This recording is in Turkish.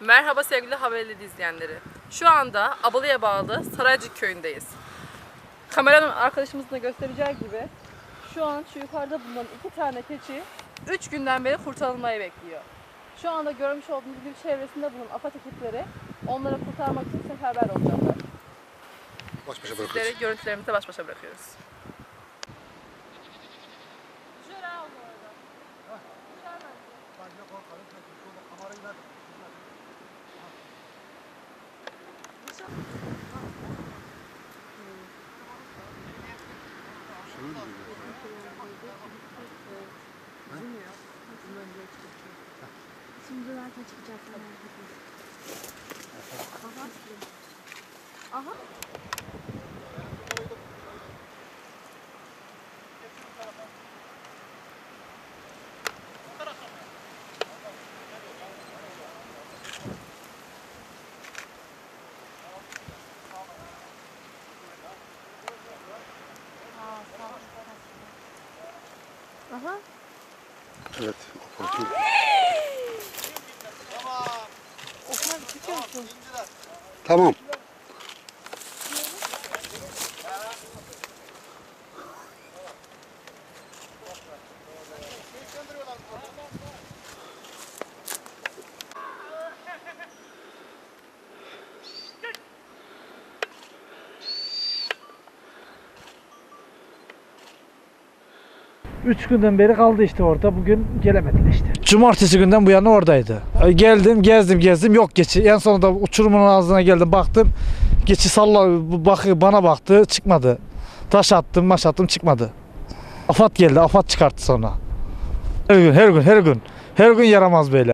Merhaba sevgili Haberli izleyenleri. Şu anda Abalı'ya bağlı Saraycık köyündeyiz. Kameranın arkadaşımızın da göstereceği gibi şu an şu yukarıda bulunan iki tane keçi 3 günden beri kurtarılmayı bekliyor. Şu anda görmüş olduğunuz gibi çevresinde bulunan AFAD ekipleri onları kurtarmak için seferber olacaklar. Baş başa bırakıyoruz. Sizleri görüntülerimizle baş başa bırakıyoruz. Şimdi zaten çıkacak. Aha. Aha. Evet. operatör. Osman çıkıyor musun? Tamam. Üç günden beri kaldı işte orada. Bugün gelemediler işte. Cumartesi günden bu yana oradaydı. E, Geldim, gezdim, gezdim. Yok geçi. En sonunda uçurumun ağzına geldim, baktım. Geçi salla, bak, bana baktı, çıkmadı. Taş attım, maş attım, çıkmadı. Afat geldi, afat çıkarttı sonra. Her gün, her gün, her gün. Her gün yaramaz böyle.